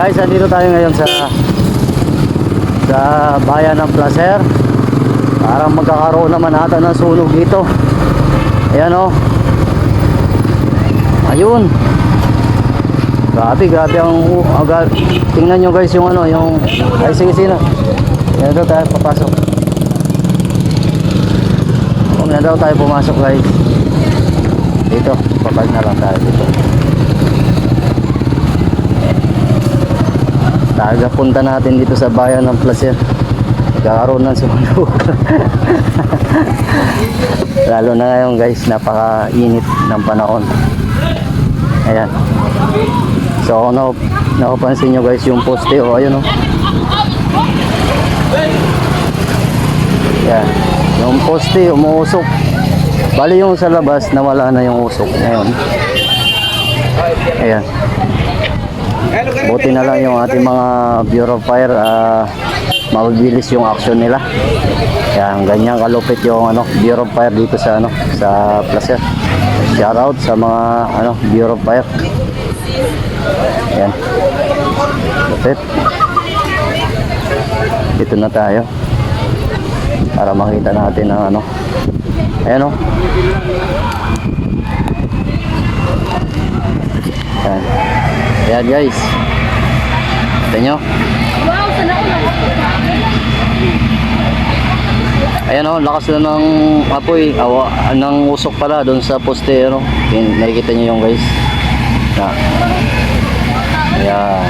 Guys, andito tayo ngayon sa sa bayan ng Placer. Parang magkakaroon naman ata ng sunog dito. Ayan oh. Ayun. Grabe, grabe ang agad. Tingnan nyo guys yung ano, yung ay sige sino. Yan daw tayo papasok. Huwag na daw tayo pumasok guys. Dito, papag na lang tayo dito. Taga punta natin dito sa bayan ng Placer. Nagkakaroon ng sunog. Lalo na ngayon guys, napaka-init ng panahon. Ayan. So kung na, napapansin nyo guys yung poste o oh, ayun o. Ayan. Yung poste umuusok. Bali yung sa labas nawala na yung usok ngayon. Ayan. Buti na lang yung ating mga Bureau of Fire ah, mabibilis yung action nila. Kaya ganyan kalupit yung ano Bureau of Fire dito sa ano sa Placer. Shout out sa mga ano Bureau of Fire. Yan. Lupit. Dito na tayo. Para makita natin ang ano. Ayan o. Yan. Yan guys. Kita nyo? Ayan o, lakas na ng apoy, awa, ng usok pala doon sa poste, ano. Yun, nakikita nyo yung guys. Na. Ayan.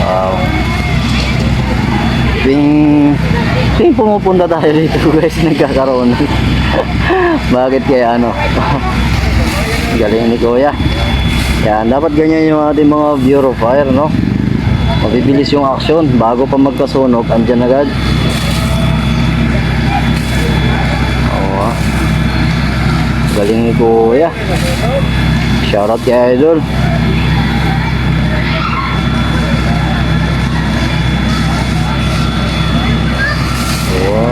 Wow. Tuwing, tuwing pumupunta tayo dito guys, nagkakaroon. Bakit kaya ano? Galing ni Kuya. Yan, dapat ganyan yung ating mga Fire, no? Mabibilis yung action bago pa magkasunog, andyan agad. Oo. ah. Galing ni Kuya. Shoutout kay Idol. Oo.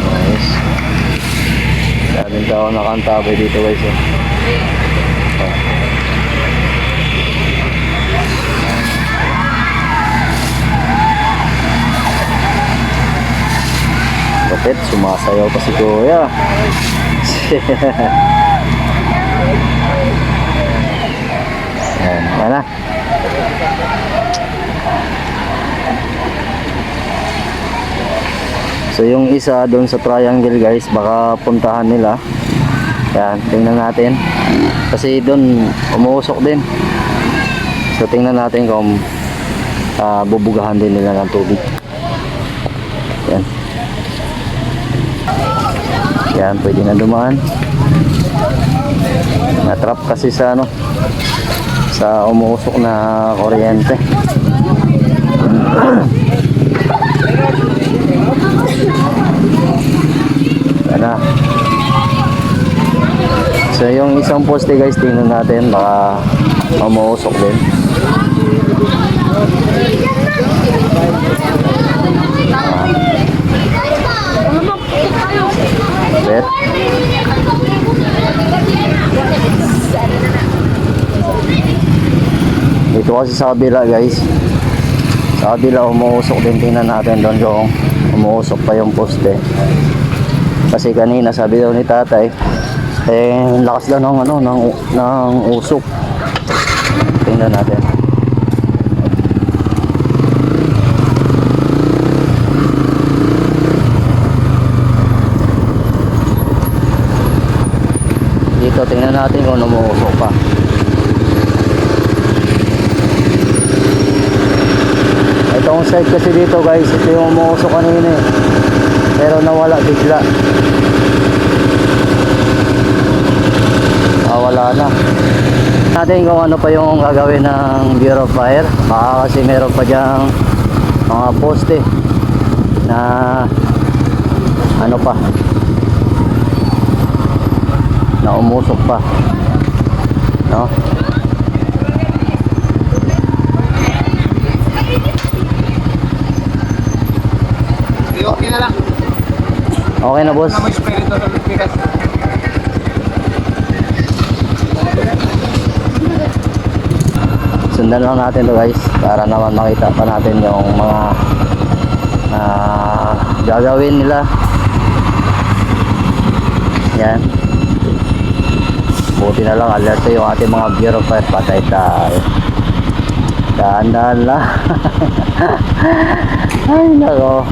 Nice. Tao nakantabay dito guys. Eh. Kapit, sumasayaw pa si Kuya. Yan, yan na. So yung isa doon sa triangle guys, baka puntahan nila. Yan, tingnan natin. Kasi doon umuusok din. So tingnan natin kung ah, bubugahan din nila ng tubig. Yan. Yan, pwede na dumaan. Na-trap kasi sa ano sa umuusok na kuryente. Yan na. So yung isang poste guys, tingnan natin baka umuusok din. Bet. Dito kasi sa kabila guys. Sa kabila umuusok din tingnan natin doon yung umuusok pa yung poste. Kasi kanina sabi daw ni tatay eh lakas daw ng ano ng, ng usok. Tingnan natin. Dito tingnan natin kung umuusok pa. Itong side kasi dito guys, ito yung umuusok kanina eh. Pero nawala bigla. Ah, wala na. Natin kung ano pa yung gagawin ng Bureau of Fire. Baka kasi meron pa diyang mga poste na ano pa na umusok pa no Okay na lang. Okay na boss. Sundan lang natin to guys para naman makita pa natin yung mga ah, gagawin nila. Yan. Buti na lang alert yung ating mga Bureau Fire. Patay tayo. Dahan-dahan lang. Ay nako.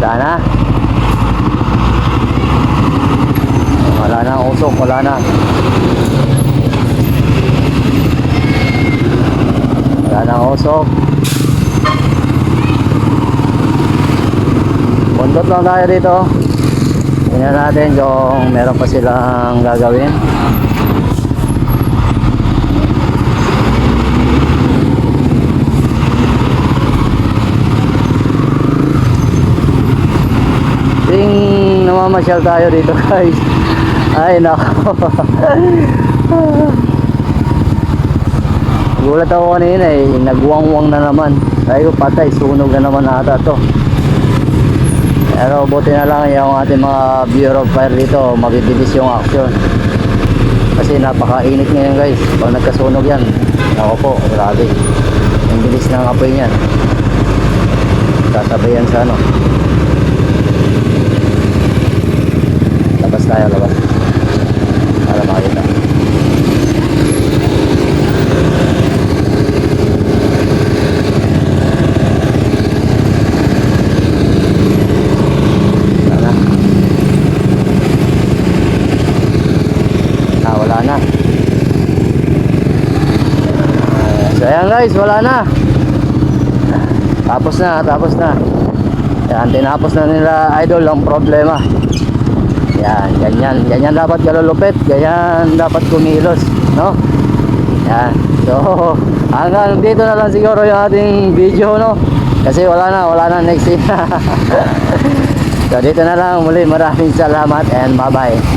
Sana. Wala na usok, wala na. Wala na ang usok. Bundot lang tayo dito. Tingnan natin kung meron pa silang gagawin. Ting namamasyal tayo dito guys. Ay nako. Gulat ako kanina eh, nagwang-wang na naman. Ko patay, sunog na naman ata to. Pero buti na lang yung ating mga Bureau of Fire dito, mabibilis yung action. Kasi napakainit ngayon guys. Pag nagkasunog yan, ako po, grabe. Ang bilis ng apoy niyan. Sasabayan sa ano. Labas tayo, labas. Para makita. Wala na. Ah, wala na. Ah, Ayan guys, wala na. Tapos na, tapos na. Yan, tinapos na nila idol ang problema. Yan, ganyan, ganyan dapat galulupit, ganyan dapat kumilos, no? Yan. So, hanggang dito na lang siguro yung ating video, no? Kasi wala na, wala na next scene. so, dito na lang muli. Maraming salamat and bye-bye.